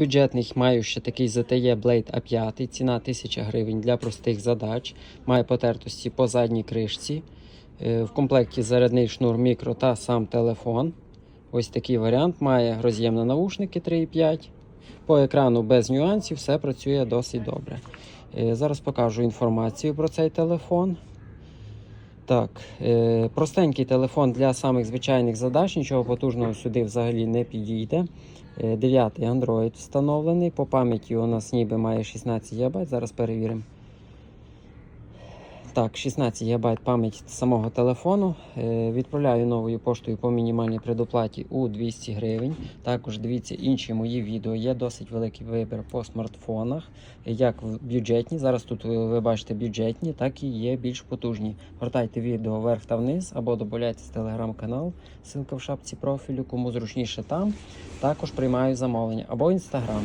Бюджетних маю ще такий ZTE Blade A5, ціна 1000 гривень для простих задач. Має потертості по задній кришці. Е, В комплекті зарядний шнур мікро та сам телефон. Ось такий варіант. Має роз'єм на наушники 3,5. По екрану без нюансів, все працює досить добре. Е, Зараз покажу інформацію про цей телефон. Так, е, простенький телефон для самих звичайних задач, нічого потужного сюди взагалі не підійде. Е, Дев'ятий Android встановлений. По пам'яті у нас ніби має 16 ГБ. Зараз перевіримо. Так, 16 ГБ пам'ять самого телефону. Е, Відправляю новою поштою по мінімальній предоплаті у 200 гривень. Також дивіться інші мої відео. Є досить великий вибір по смартфонах, як в бюджетні. Зараз тут ви бачите бюджетні, так і є більш потужні. Гортайте відео вверх та вниз або додавайтесь телеграм-канал. Ссылка в шапці профілю, кому зручніше там. Також приймаю замовлення або інстаграм.